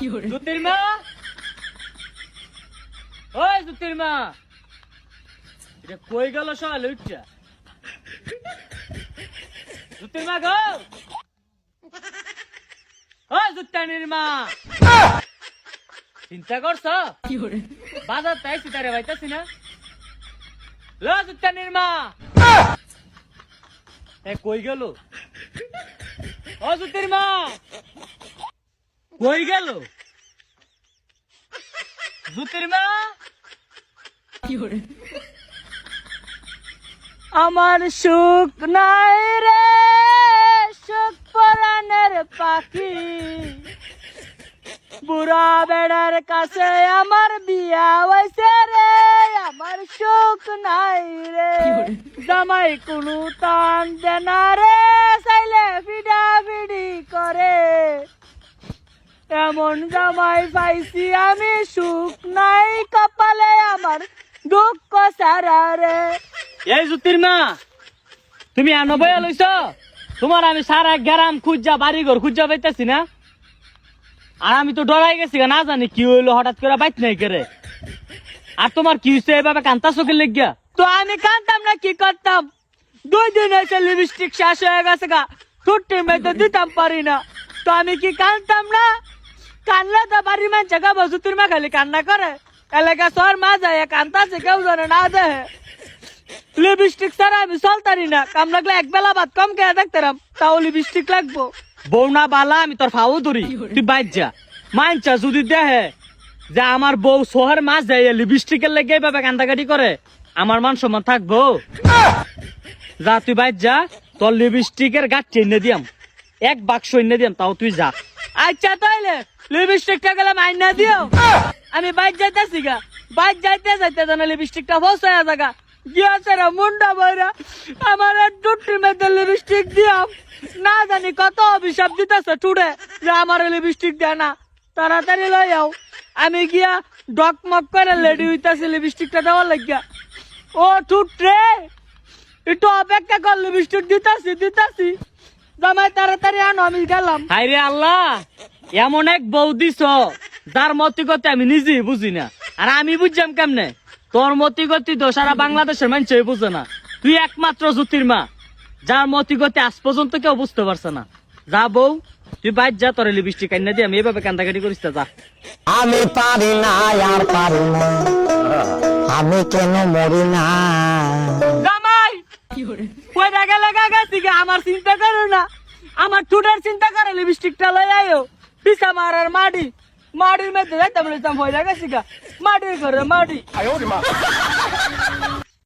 জুতির মা ওই জুতির মা এটা কই গেল সকাল উঠছা? জুতির মা গো ওই জুত্তানির মা! চিন্তা করছ? বাজার তাই সিতারে বাইতাছি না? লো জুত্তানির মা! এ কই গেল? ও জুতির মা! কই গেল? জুতির মা আমার সুখ নাই রে সুখ পরাণের পাখি। বুড়া বেড়ার কাছে আমার বিয়া হয়েছে রে আমার সুখ নাই রে। জামাই কোনো টান দেনা রে চাইলে ফিডা ফিডি করে। এমন জামাই পাইছি আমি সুখ নাই কপালে আমার দুঃখ সারা রে। এই জুতির মা তুমি আনবই লইছ? তোমার আমি সারা গ্রাম খুঁজা বাড়ি ঘর খুঁজা পাইতেছি না? আর আমি তো ডরাই গেছি না জানি কি হইল হঠাৎ করে বাইত নাই করে। আর তোমার কি হয়েছে এভাবে কান্তা চোখে লেগিয়া? তো আমি কানতাম না কি করতাম? দুই দিন হয়েছে লিপস্টিক শেষ হয়ে গেছে গা টুট্টির মেয়ে দিতাম পারি না। তো আমি কি কানতাম না? কানলে তো বাড়ির মান জায়গা বসুতির মা খালি কান্না করে। এলাকা শহর মা যায় কান্তাছে কেউ জানে না দেয় লিপস্টিক ছাড়া আমি চলতারি না। কাম লাগলে এক বেলা ভাত কম খেয়ে দেখতাম তাও লিপস্টিক লাগবো। বউ না বালা আমি তোর ফাও ধরি। তুই বাইর যা। মানছা যদি দেহে যে আমার বউ শহর মাছ যায় লিপস্টিকের লেগে এইভাবে কান্দাকাটি করে আমার মান সম্মান থাকব? যা তুই বাইর যা। তোর লিপস্টিকের গাছ এনে দিয়াম। এক বাক্স এনে দিয়াম তাও তুই যা। আচ্ছা তাইলে লিপস্টিকটা গেলে মাইনা দিও। আমি বাইর যাইতেছি গা বাইর যাইতে যাইতে জানা লিপস্টিকটা ফসায়া জায়গা গিয়াছে রে মুন্ডা বইরা, আমার টুটির মধ্যে লিপস্টিক দিয়াম না জানি কত অভিশাপ দিতেছে টুডে যে আমার লিপস্টিক দেয় না। তাড়াতাড়ি লই যাও আমি গিয়া ডকমক করে লেডি হইতাছি লিপস্টিকটা দেওয়ার লাগিয়া। ও টুট রে, একটু অপেক্ষা কর লিপস্টিক দিতাছি দিতাছি। জামাই তাড়াতাড়ি আনো আমি গেলাম। হাইরে আল্লাহ এমন এক বউ দিছ যার মতি গতি আমি নিজেই বুঝি না। আর আমি বুঝলাম কেমনে? তোর মতি গতি তো সারা বাংলাদেশের মানুষই বুঝে না। তুই একমাত্র জ্যোতির মা যার মতি গতি আজ পর্যন্ত কেউ বুঝতে পারছে না। যা বউ তুই বাইর যা তোর লিপস্টিক আইনা দিয়ে আমি এভাবে কান্দাকাটি করিস যা। আমি পারি না আর পারি না। আমি কেন মরি না? জামাই কই গেছি আমার চিন্তা করো না? আমার টুটার চিন্তা করে লিপস্টিকটা লই আয়ো। পিসা মারার মাটি মাটির মধ্যে যাইতাম লইতাম, ভয় লাগাছি গা। মাটির ঘরে মাটি